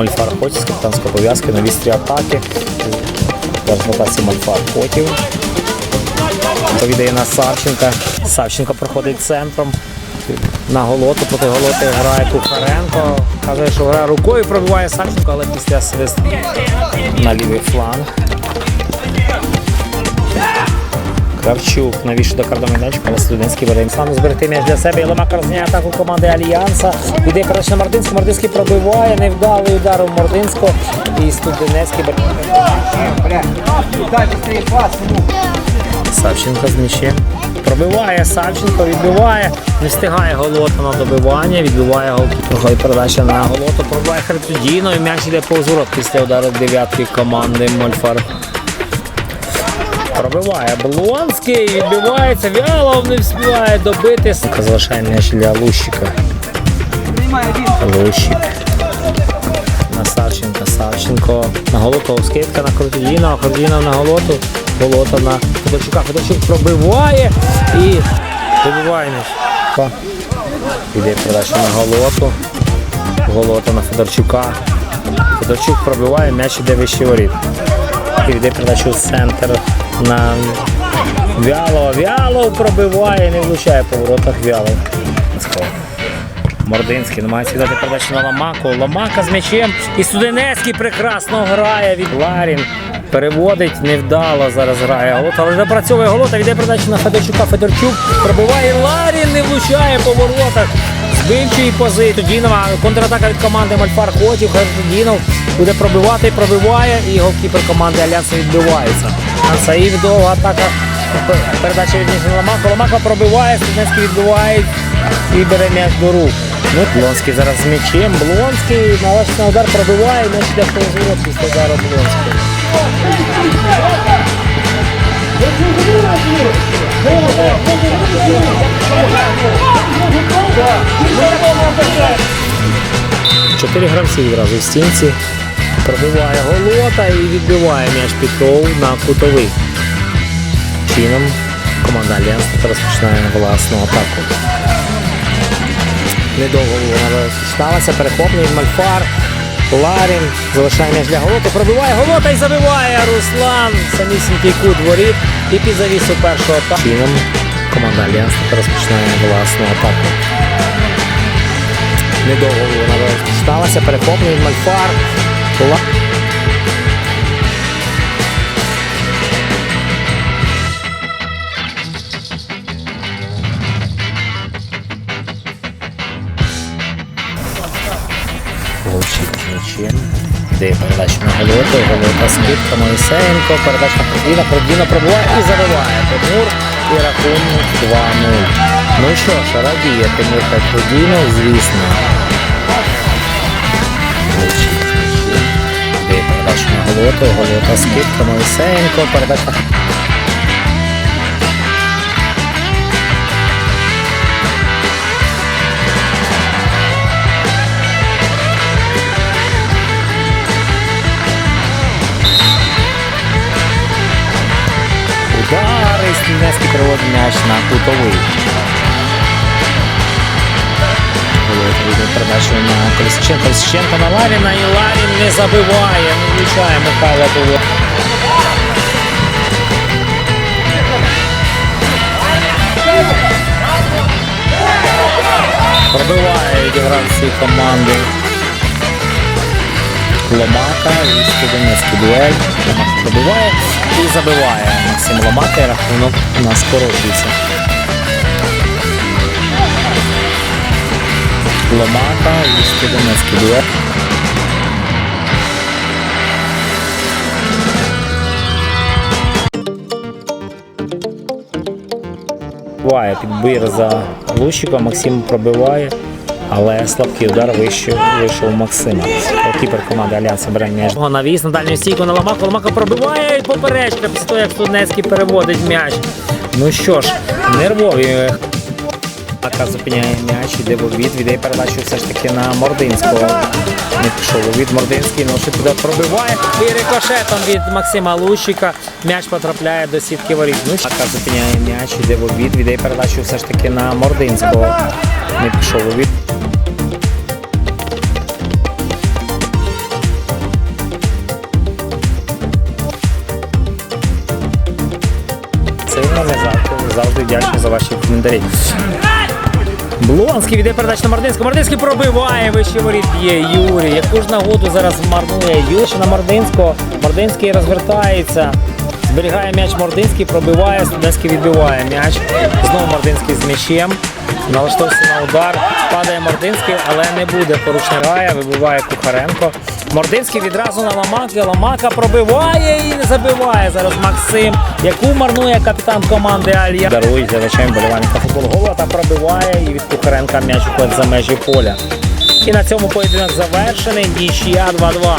Мольфар Хотів з капітанської пов'язки на вістрі атаки. Зараз Мальфар Хотів. Повідає на Савченка. Савченко проходить центром. На голоту проти голоти грає Кухаренко. Каже, що грає рукою, пробиває Савченко, але після свист на лівий фланг. Кравчук навіщо до кордону м'яч, але Студентський бере сам зберегти м'яч для себе. Ломак розняє атаку команди Альянса. Іде передача на Мординську. Мординський пробиває, невдалий удар у Мординського. І ему. Савченко з м'ячем. Пробиває Савченко, відбиває, не встигає Голота на добивання, відбиває голки. Проходить передача на Голоту, пробиває Хартудіно і м'яч йде повз після удару дев'ятки команди Мольфар. Пробиває Блонський, відбивається, Вялов не встигає добити. Залишає м'яч для Лущика. Лущик. На Савченка, Савченко. На Голоту скидка на Крутодіна, Крутодіна на Голоту. Голота на Федорчука. Федорчук пробиває і вибиває м'яч. Іде передача на Голоту. Голота на Федорчука. Федорчук пробиває, м'яч іде вище воріт. І йде передачу в центр на Вялова. Вялов пробиває, не влучає по воротах Вялов. Мординський намагається віддати передачу на Ламаку. Ламака з м'ячем. І Студенецький прекрасно грає від Ларін. Переводить невдало зараз грає Голота, але запрацьовує Голота, віддає передачу на Федорчука. Федорчук пробиває Ларін, не влучає по воротах. Збивчої позиції. Тудінова контратака від команди Мальфар Хотів. Тудінов буде пробивати, пробиває, і голкіпер команди Альянсу відбивається. Ансаїв довга атака. Передача від Ламака. Ламака пробиває, Студенецький відбиває і бере м'яч до рук. Ну, Блонський зараз з м'ячем. Блонський належний удар пробиває, м'яч йде в повзворот після удару Блонського. Чотири гравці відразу в стінці. Пробиває голота і відбиває м'яч під Петров на кутовий. Чином команда Альянс розпочинає власну атаку. Недовго вона розпочиналася, перехоплює Мальфар. Ларін залишає м'яч для голоти, пробиває голота і забиває Руслан. Самісінький кут воріт і під завісу першого атаку. Чином команда Альянс розпочинає власну атаку. Недовго вона розпочиналася, перехоплює Мальфар. Ла- Волчик з. Де передача на Голоту, Голота скидка Моїсеєнко, передача на Продіна, Продіна пробуває і забиває Тимур і рахунок 2-0. Ну що ж, радіє Тимур Продінов, звісно. Голоту, Голота скидка Моїсеєнко, передача Удар і переводить м'яч на кутовий. Володя йде передачу на Колісниченко. Колісниченко на Ларіна і Ларін не забиває, не влучає Михайло Було. Пробиває відігравці команди Ломака і Студенецький дуель. Пробиває і забиває Максим Ломака і рахунок у нас скорочується. Ломака і Студенецький дуель. Буває підбір за Лущиком, Максим пробиває, але слабкий удар вище вийшов Максима. Кіпер команди Альянсу бере. Його навіс на дальню стійку на Ламаку. Ламака пробиває і поперечка після того, як Студнецький переводить м'яч. Ну що ж, нервові. Ака зупиняє м'яч, іде в обід, віддає передачу все ж таки на Мординського. Не пішов у від Мординський, ну що туди пробиває. І рикошетом від Максима Лущика м'яч потрапляє до сітки воріт. Ну, зупиняє м'яч, іде в обід, віддає передачу все ж таки на Мординського. Не пішов у від. Це не завжди, завжди дякую за ваші коментарі. Блонський віде передачу на Мардинську. Мардинський пробиває вище воріт б'є Юрій. Яку ж нагоду зараз марнує Юрій на Мардинського. Мардинський розвертається. Зберігає м'яч Мординський, пробиває, Студентський відбиває м'яч. Знову Мординський з м'ячем. Налаштовується на удар. Падає Мординський, але не буде порушення рая. Вибиває Кухаренко. Мординський відразу на Ламаки. Ламака пробиває і не забиває зараз Максим. Яку марнує капітан команди Алья. Дарує глядачам болівальника футбол гола та пробиває. І від Кухаренка м'яч уходить за межі поля. І на цьому поєдинок завершений. Нічия 2-2.